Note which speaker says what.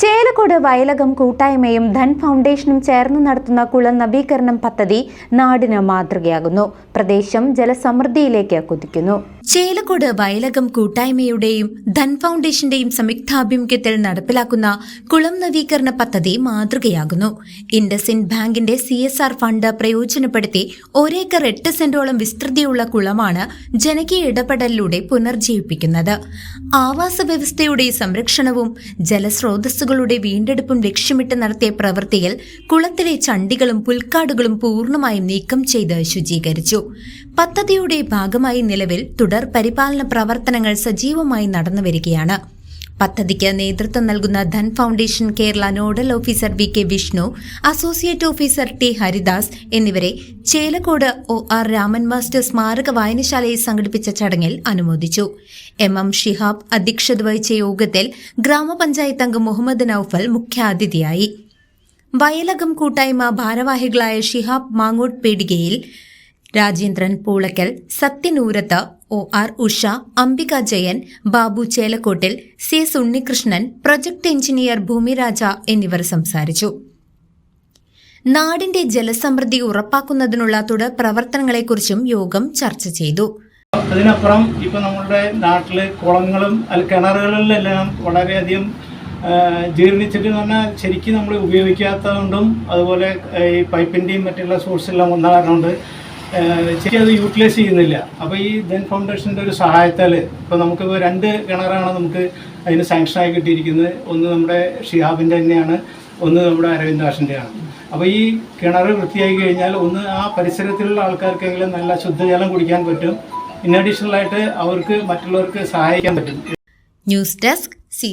Speaker 1: Chelakkode Vayalakam കൂട്ടായ്മയും ധൻ ഫൗണ്ടേഷനും ചേർന്ന് നടത്തുന്ന കുള നവീകരണം പദ്ധതി നാടിന് മാതൃകയാകുന്നു. പ്രദേശം ജലസമൃദ്ധിയിലേക്ക് കുതിക്കുന്നു. ചേലക്കോട് വയലകം കൂട്ടായ്മയുടെയും ധൻ ഫൗണ്ടേഷന്റെയും സംയുക്താഭിമുഖ്യത്തിൽ നടപ്പിലാക്കുന്ന കുളം നവീകരണ പദ്ധതി മാതൃകയാകുന്നു. ഇൻഡസിൻഡ് ബാങ്കിന്റെ സി എസ് ആർ ഫണ്ട് പ്രയോജനപ്പെടുത്തി ഒരേക്കർ എട്ട് സെന്റോളം വിസ്തൃതിയുള്ള കുളമാണ് ജനകീയ ഇടപെടലിലൂടെ പുനർജീവിപ്പിക്കുന്നത്. ആവാസ വ്യവസ്ഥയുടെ സംരക്ഷണവും ജലസ്രോതസ്സുകളുടെ വീണ്ടെടുപ്പും ലക്ഷ്യമിട്ട് നടത്തിയ പ്രവൃത്തിയിൽ കുളത്തിലെ ചണ്ടികളും പുൽക്കാടുകളും പൂർണമായും നീക്കം ചെയ്ത് ശുചീകരിച്ചു. പദ്ധതിയുടെ ഭാഗമായി നിലവിൽ തുടർ പരിപാലന പ്രവർത്തനങ്ങൾ സജീവമായി നടന്നുവരികയാണ് പദ്ധതിക്ക് നേതൃത്വം നൽകുന്ന Dhan foundation Kerala nodal officer V K Vishnu associate officer T Haridas എന്നിവരെ Chelakkode O R Raman master സ്മാരക വായനശാലയിൽ സംഘടിപ്പിച്ച ചടങ്ങിൽ അനുമോദിച്ചു. എം എം ഷിഹാബ് അധ്യക്ഷത വഹിച്ച യോഗത്തിൽ ഗ്രാമപഞ്ചായത്ത് അംഗം മുഹമ്മദ് നൌഫൽ മുഖ്യാതിഥിയായി. വയലകം കൂട്ടായ്മ ഭാരവാഹികളായ Shihab Mangott പേടികയിൽ Rajendran Poolakkal സത്യനൂരത്ത് O R Usha Ambika Jayan Babu ചേലക്കോട്ടിൽ C S Unnikrishnan project engineer Bhoomiraja എന്നിവർ സംസാരിച്ചു. നാടിന്റെ ജലസമൃദ്ധി ഉറപ്പാക്കുന്നതിനുള്ള തുടർ പ്രവർത്തനങ്ങളെക്കുറിച്ചും യോഗം ചർച്ച ചെയ്തു.
Speaker 2: അതിനപ്പുറം ഇപ്പൊ നമ്മളുടെ നാട്ടിൽ കുളങ്ങളും കിണറുകളിലെല്ലാം വളരെയധികം ജീർണിച്ചിട്ട് എന്ന് പറഞ്ഞാൽ ശരിക്കും നമ്മൾ ഉപയോഗിക്കാത്തതുകൊണ്ടും അതുപോലെ ഈ പൈപ്പിന്റെയും മറ്റുള്ള സോഴ്സെല്ലാം വന്ന ശരിക്കും യൂട്ടിലൈസ് ചെയ്യുന്നില്ല. അപ്പോൾ ഈ ധൻ ഫൗണ്ടേഷന്റെ ഒരു സഹായത്താൽ ഇപ്പോൾ നമുക്കിപ്പോൾ രണ്ട് കിണറാണ് നമുക്ക് അതിന് സാങ്ഷനായി കിട്ടിയിരിക്കുന്നത്. ഒന്ന് നമ്മുടെ ഷിഹാബിന്റെ തന്നെയാണ് ഒന്ന് നമ്മുടെ അരവിന്ദ് ദാഷിന്റെയാണ് അപ്പോൾ ഈ കിണർ വൃത്തിയാക്കി കഴിഞ്ഞാൽ ഒന്ന് ആ പരിസരത്തിലുള്ള ആൾക്കാർക്കെങ്കിലും നല്ല ശുദ്ധജലം കുടിക്കാൻ പറ്റും. ഇൻ അഡീഷണലായിട്ട് അവർക്ക് മറ്റുള്ളവർക്ക് സഹായിക്കാൻ പറ്റും.
Speaker 1: News desk C